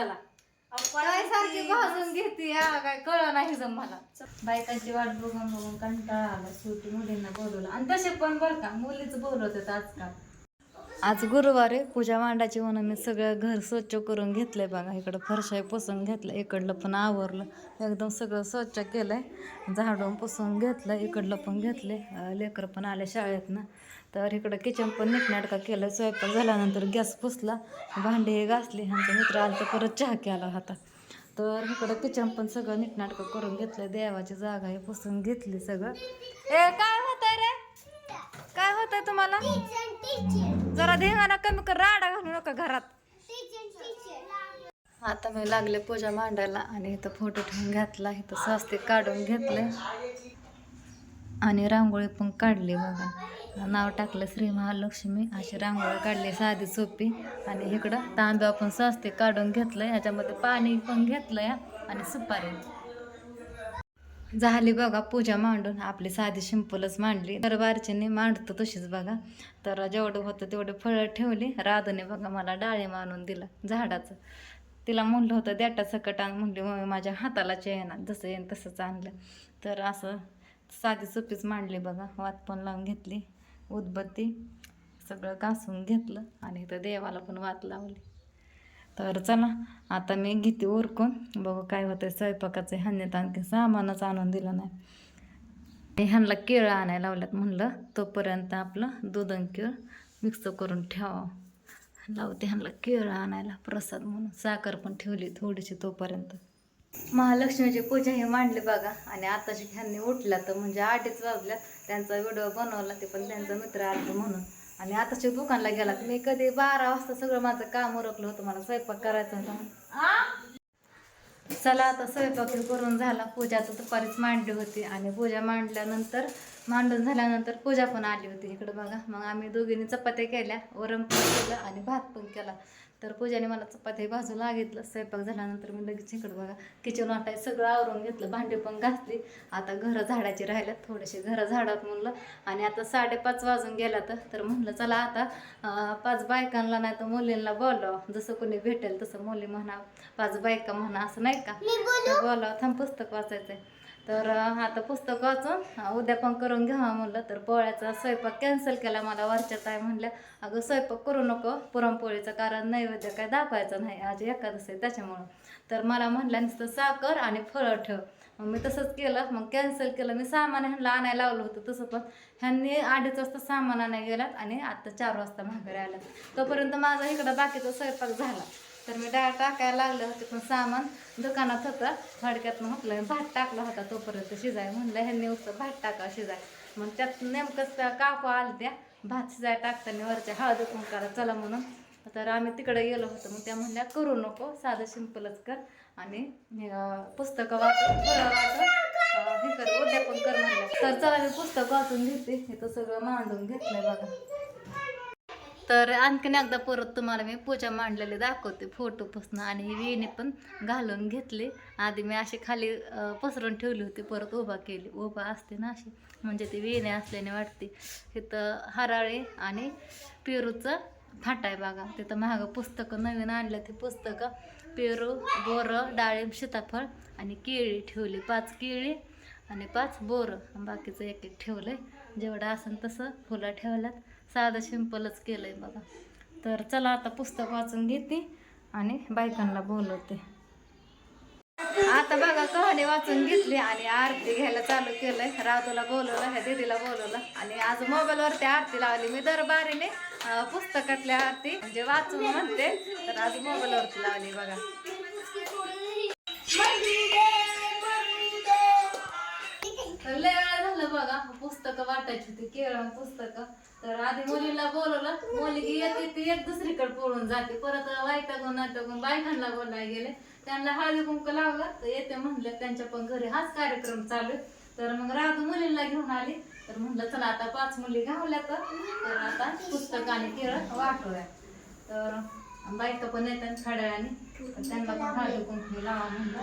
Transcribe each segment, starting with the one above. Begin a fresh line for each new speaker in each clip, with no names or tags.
हाताला काय सारखी भाजून घेते काय कळ नाही जम मला. बायकांची वाट बघून बघून कंटाळा आला. शेवटी मुलींना बोलवलं. आणि तसे पण बरं का मुलीच बोलवतात आजकाल आज गुरुवार आहे. पूजा मांडाची म्हणून मी सगळं घर स्वच्छ करून घेतलं आहे बघा. इकडं फरशाई पुसून घेतलं इकडलं पण आवरलं. एकदम सगळं स्वच्छ केलं आहे झाडून पुसून घेतलं इकडलं पण घेतले लेकरं पण आले शाळेतनं. तर इकडं किचन पण नीटनाटका केलं स्वयंपाक झाल्यानंतर गॅस पुसला. भांडी हे घासली. ह्यांचा मित्र आलं तर परत चहा केला होता. तर इकडं किचन पण सगळं नीटनाटकं करून घेतलं देवाची जागा हे पुसून घेतली सगळं. ए काय होतंय रे? काय होतंय तुम्हाला? जरा धिंगाणा कमी कर राडा घालू नका घरात. आता मी लागले पूजा मांडायला आणि इथं फोटो ठेवून घातला इथं स्वस्तिक काढून घेतले. आणि रांगोळी पण काढली बघा. नाव टाकलं श्री महालक्ष्मी अशी रांगोळी काढली साधी सोपी. आणि इकडं तांदूळ पण स्वस्तिक काढून घेतलं याच्यामध्ये पाणी पण घेतलंय आणि सुपारी. झाली बघा पूजा मांडून आपली साधी शिंपलच मांडली. तर बारचीने मांडतो तशीच बघा. तर जेवढं होतं तेवढे फळं ठेवली. राधूने बघा मला डाळिंब मारून दिला झाडाचं. तिला म्हणलं होतं देटा सकट आण. म्हणली मम्मी माझ्या हाताला येणार जसं येईन तसंच आणलं. तर असं साधी सुपीच मांडली बघा. वात पण लावून घेतली उदबत्ती सगळं घासून घेतलं आणि इथं देवाला पण वात लावली. तर चला आता मी घेते उरकून. बघू काय होतं स्वयंपाकाचं ह्यांनी आणखी सामानच आणून दिलं नाही. ह्यांना केळं आणायला लावल्यात म्हणलं तोपर्यंत आपलं दूध आणि केळ मिक्स करून ठेवावं. लावते ह्यांना केळं आणायला प्रसाद म्हणून. साखर पण ठेवली थोडीशी तोपर्यंत. महालक्ष्मीची पूजा हे मांडली बघा. आणि आताशी ह्यांनी उठल्या तर म्हणजे आठच वाजल्यात. त्यांचा व्हिडिओ बनवला ते पण त्यांचा मित्र आलतो म्हणून. आणि आताच्या दुकानला गेला मी कधी बारा वाजता सगळं माझं काम उरकलं होतं. मला स्वयंपाक करायचा होता. चला आता स्वयंपाक करून झाला. पूजा तर दुपारीच मांडली होती आणि पूजा मांडल्यानंतर मांडून झाल्यानंतर पूजा पण आली होती. इकडं बघा. मग आम्ही दोघींनी चपात्या केल्या वरण पण केलं आणि भात पण केला. तर पूजाने मला चपात्या भाजू लागितलं स्वयंपाक झाल्यानंतर मी लगेच इकडं बघा किचन वाटाय सगळं आवरून घेतलं भांडी पण घासली. आता घरं झाडाची राहिल्यात थोडेसे घरं झाडात म्हणलं. आणि आता साडेपाच वाजून गेला तर म्हणलं चला आता पाच बायकांना नाही तर मुलींना बोलावं. जसं कोणी भेटेल तसं मुली म्हणा पाच बायका म्हणा असं नाही का? बोलावं. थांब पुस्तक वाचायचंय. तर आता पुस्तक वाचून उद्या पण करून घ्यावा म्हणलं तर पोळ्याचा स्वयंपाक कॅन्सल केला मला वरच्या ताई म्हणल्या अगं स्वयंपाक करू नको पुरणपोळीचं कारण नैवेद्य काय दाखवायचं नाही आज एकादश आहे त्याच्यामुळं. तर मला म्हणल्या नुसतं साखर आणि फळं ठेव. मग मी तसंच केलं मग कॅन्सल केलं मी सामान ह्यांना आणायला लावलं होतं तसं पण. ह्यांनी अडीच वाजता सामान आणायला गेलात आणि आता चार वाजता माघारी आल्यात. तोपर्यंत माझा इकडं बाकीचा स्वयंपाक झाला. तर मी डाळ टाकायला लागलं होते पण सामान दुकानात होतं. फडक्यातनं म्हटलं भात टाकला होता तोपर्यंत शिजाय. म्हणलं ह्यांनी उचलं भात टाका शिजाय. मग त्यात नेमकंच काकू आलं त्या भात शिजाय टाकताना वरच्या हळद करा चला म्हणून. तर आम्ही तिकडे गेलो होतो. मग त्या म्हणल्या करू नको साधं सिंपलच कर आणि पुस्तकं वाच फळं वाच. हे कर उद्या पण कर म्हणलं तर चला मी पुस्तक वाचून घेते. हे तर सगळं मांडून घेतलंय बघा. तर आणखीन एकदा परत तुम्हाला मी पूजा मांडलेली दाखवते फोटोपासून आणि ही वेणी पण घालून घेतली. आधी मी अशी खाली पसरून ठेवली होती परत उभा केली. उभा असते ना अशी म्हणजे ती वेणी असल्याने वाटते. तिथं हराळे आणि पेरूचं फाटा आहे बघा. तिथं महाग पुस्तकं नवीन आणलं ती पुस्तकं. पेरू बोरं डाळिंब सीताफळ आणि केळी ठेवली. पाच केळी आणि पाच बोरं. बाकीचं एक एक ठेवलं आहे जेवढं असेल तसं फुलं ठेवल्यात. साधं सिंपलच केलंय बघा. तर चला आता पुस्तक वाचून घेते आणि बायकांना बोलवते. आता बघा कहाणी वाचून घेतली आणि आरती घ्यायला चालू केलंय. राधूला बोलवलं ह्या दीदीला बोलवलं. आणि आज मोबाईलवरती आरती लावली. मी दरबारीने पुस्तकातल्या आरती म्हणजे वाचून म्हणते. तर आज मोबाईलवरती लावली बघा. लय वेळा झालं बघा. पुस्तकं वाटायची होती केरळ पुस्तकं. तर आधी मुलीला बोलवलं. मुलगी येते ती एक दुसरीकडे पळून जाते. परत वाईटागून नाटकून बायकांना बोलायला गेले. त्यांना हळदी कुंक लावलं तर येते म्हणलं त्यांच्या पण घरी हाच कार्यक्रम चालू आहे. तर मग राधू मुलींना घेऊन आली. तर म्हणलं चला आता पाच मुली घावल्या तर. आता पुस्तक आणि केरळ वाटूया. तर बायका पण येतात खड्याने त्यांना पण हळदी कुंकू लावा म्हणलं.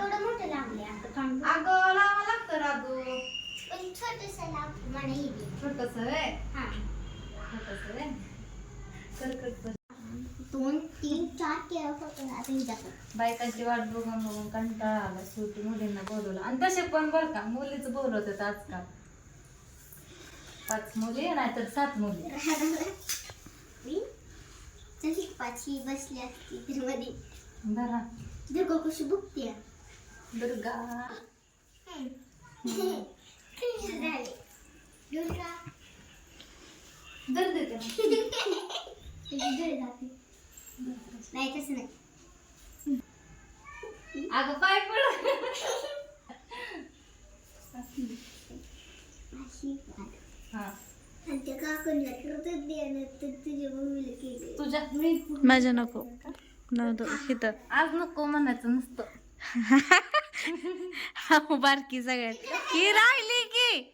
अगं लावा लागतं राधू
छोटस.
छोटस
दोन तीन चार केळं फक्त आता हिच्याकडे
बायकांची वाट बघून बघून कंटाळा आला शेवटी मुलींना बोलवलं. आणि तसे पण बरं का मुलीच बोलवतात आजकाल. पाच मुली नाहीतर सात मुली.
मी तशी पाचवी बसली असती तर मध्ये
धरा.
दुर्गा कशी बघते
दुर्गा.
दुर्गा.
दर देते.
नाही तसं नाही
अगं पाय पड. हा.
तुझ्या
तुझ्या
माझ्या नको. नव्हतं
आज नको म्हणायचं नसतं.
हा बारकी सगळ्यात. ही राहिली की.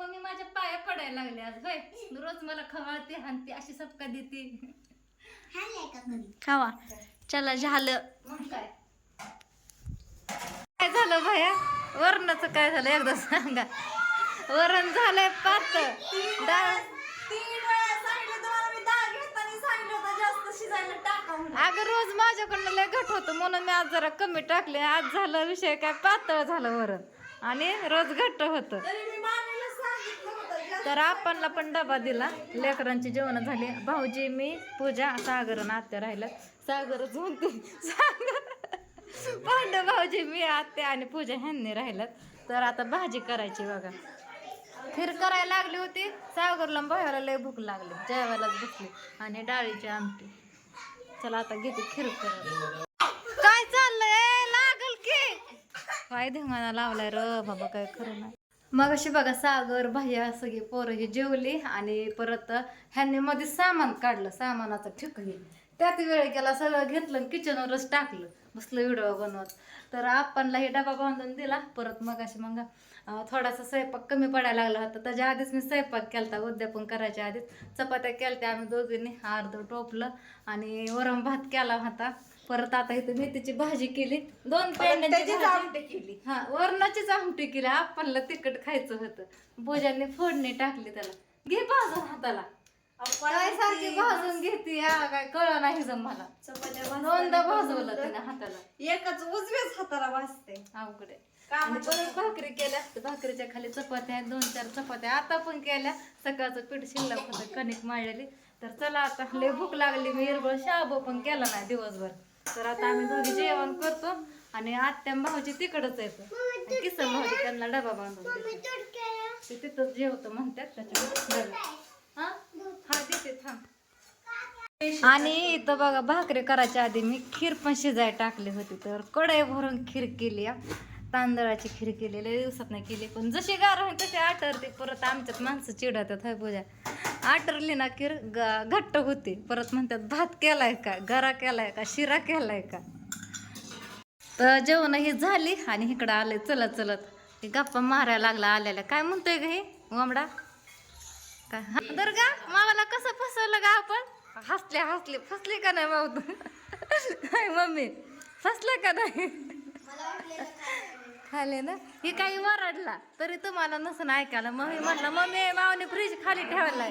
मम्मी माझ्या पाया पडायला लागले आज होय. रोज मला खवाळते हाणते अशी सबका देते.
हाय का कधी?
खावा. चला झालं.
मग काय? काय झालं भया वरणाचं काय झालं? एकदा सांगा. वरण झालंय पातळ डाळ अगं रोज माझ्याकडनं लय घट होतं म्हणून मी आज जरा कमी टाकले. आज झालं विषय काय? पातळ झालं वरण. आणि रोज घट्ट होतं. तर आपणला पण डबा दिला. लेकरांची जेवण झाली. भाऊजी मी पूजा सागर आणि आत्या राहिलं सागरच म्हणते सागर. पांडव भाऊजी मी आत्या आणि पूजा ह्यांनी राहिलं तर आता भाजी करायची बघा. खीर करायला लागली होती. सागरला भावाला लय भूक लागली. जेवायलाच भुकली आणि डाळीची आमटी. चला आता घेते खीर करायला. काय चाललंय? लागल की. काय धिंगाणा लावलाय र? बाबा काय खरं नाही. मग अशी बघा सागर भैया सगळी पोरं ही जेवली आणि परत ह्यांनी मध्ये सामान काढलं सामानाचं ठिकाणी. त्यात वेळ गेला सगळं घेतलं आणि किचनवरच टाकलं. बसलं व्हिडिओ बनवत. तर आपणला हे डबा बांधून दिला. परत मग अशी मग थोडासा स्वयंपाक कमी पडायला लागला होता. त्याच्या आधीच मी स्वयंपाक केला होता उद्यापन करायच्या आधीच. चपात्या केल्या आम्ही दोघींनी अर्ध टोपलं आणि वरम भात केला होता. परत आता इथे मेथीची भाजी केली. दोन पेंड्यांची भाजी. केली. हा वरणाचीच आमटी केली. आपणला तिखट खायचं होतं. भोजांनी फोडणी टाकली त्याला. घे भाजून हाताला. काय सारखी भाजून घेते काय कळ नाही जम मला. दोनदा भाजवलं तिने हाताला.
एकच उजव्याच हाताला
अवघड. आणि परत भाकरी केल्या. भाकरीच्या खाली चपात्या आहेत दोन चार चपात्या आता पण केल्या. सकाळचं पीठ शिल्लक होतं कणिक माळलेली. तर चला आता लय भूक लागली. मी इरबळ शाबू पण केला नाही दिवसभर. तर आता आम्ही दोघी जेवण करतो आणि आत्या भाऊजी तिकडच येतो. किसन भाऊजी त्यांना डबा बांधून ते तिथंच जेवतो म्हणतात त्याच्यामुळे हा? हा देते थांब. आणि इथं बघा भाकरी करायच्या आधी मी खीर पण शिजाय टाकली होती. तर कढई भरून खीर केली हा. तांदळाची खीर केली लय दिवसात नाही केली. पण जशी गार होईल तशी आटरते परत आमच्यात माणसं चिडवतात हाय पूजा? आटरली ना की ग- घट्ट होते. परत म्हणतात भात केलाय का? गरा केलाय का? शिरा केलाय का? तर जेवण ही झाली आणि इकडं आले चलत चलत. हे गप्पा मारायला लागला आलेल्या काय म्हणतोय ग हे? वमडा? काय? हा, दुर्गा मामाला कसं फसवलं का आपण? हसले हसले. फसले का नाही माऊ मम्मी? फसलं का नाही? खाले ना? हे काही वरडला तरी तुम्हाला नसून ऐकायला. मग मी म्हटलं मम्मी मावने फ्रीज खाली ठेवायला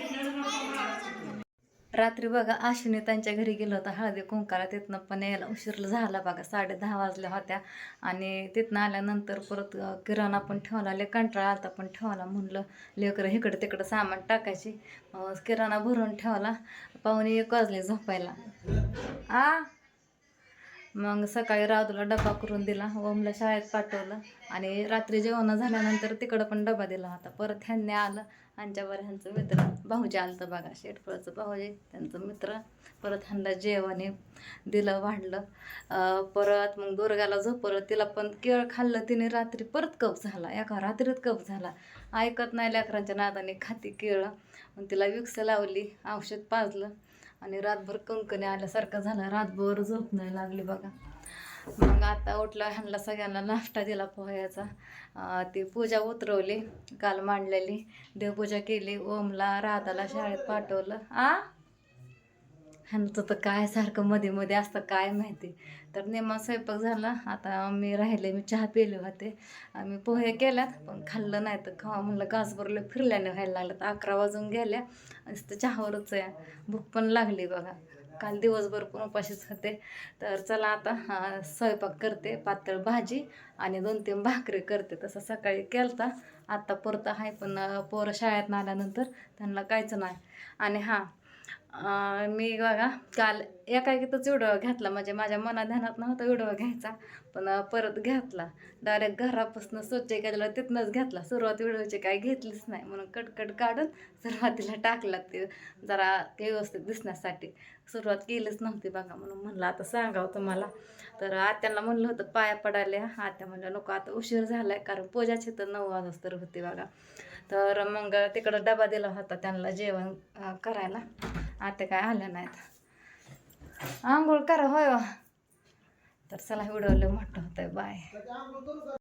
रात्री बघा आशुने त्यांच्या घरी गेलो होता हळदी कुंकाला. तिथनं पण यायला उशीर झाला बघा साडे दहा वाजल्या होत्या. आणि तिथनं आल्यानंतर परत किराणा पण ठेवला ले कंटाळा आलता पण ठेवला म्हणलं लेकरं इकडं तिकडं सामान टाकायची. किराणा भरून ठेवला. पाहुणे एक वाजले झोपायला. आ? मग सकाळी रावतला डबा करून दिला ओमला शाळेत पाठवलं आणि रात्री जेवण झाल्यानंतर तिकडं पण डबा दिला होता. परत ह्यांनी आलं आमच्यावर ह्यांचं मित्र भाऊजी आलं तर बघा शेटफळाचं भाऊजी त्यांचं मित्र. परत ह्यांना जेवण दिलं वाढलं. परत मग दुर्गाला झोपलं तिला पण केळ खाल्लं तिने रात्री. परत कप झाला एका रात्रीत कप झाला. ऐकत नाही लेकरांच्या नादाने खाती केळं. मग तिला विक्स लावली औषध पाजलं. आणि रातभर कंकणे आल्यासारखं झालं. रातभर झोप नाही लागली बघा. मग आता उठला ह्यांना सगळ्यांना नाश्ता दिला पोह्याचा. ती पूजा उतरवली काल मांडलेली. देवपूजा केली. ओमला राधाला शाळेत पाठवलं. आ? ह्यांचं तर काय सारखं मध्ये मध्ये असतं काय माहिती. तर नेमा स्वयंपाक झाला. आता मी राहिले मी चहा पिले होते. आम्ही पोहे केल्यात पण खाल्लं नाही. तर खावा म्हणलं गास फिरल्याने व्हायला लागलं. तर अकरा वाजून गेल्या. तर चहावरच आहे. भूक पण लागली बघा. काल दिवसभर पण उपाशीच होते. तर चला आता स्वयंपाक करते. पातळ भाजी आणि दोन तीन भाकरी करते. तसं सकाळी केलता. आत्ता परत आहे पण पोरं शाळेत आल्यानंतर त्यांना काहीच नाही. आणि हां मी बघा काल एकाएकीतच व्हिडिओ घेतला. म्हणजे माझ्या मना ध्यानात नव्हता व्हिडिओ घ्यायचा पण परत घेतला. डायरेक्ट घरापासून स्वच्छ केलेला तिथनंच घेतला. सुरुवात व्हिडिओची काही घेतलीच नाही. म्हणून कटकट काढून सुरुवातीला टाकला ते जरा व्यवस्थित दिसण्यासाठी. सुरुवात केलीच नव्हती बघा म्हणून म्हणलं आता सांगावं तुम्हाला. तर आत्यांना म्हणलं होतं पाया पडायला आत्या म्हणलं नको आता उशीर झालाय कारण पूजाची तर नऊ वाजता तर होती बघा. तर मग तिकडं डबा दिला होता त्यांना जेवण करायला. आता काय आलं नाहीत आंघोळ करा होय तर चला व्हिडिओ लय मोठं होतंय बाय.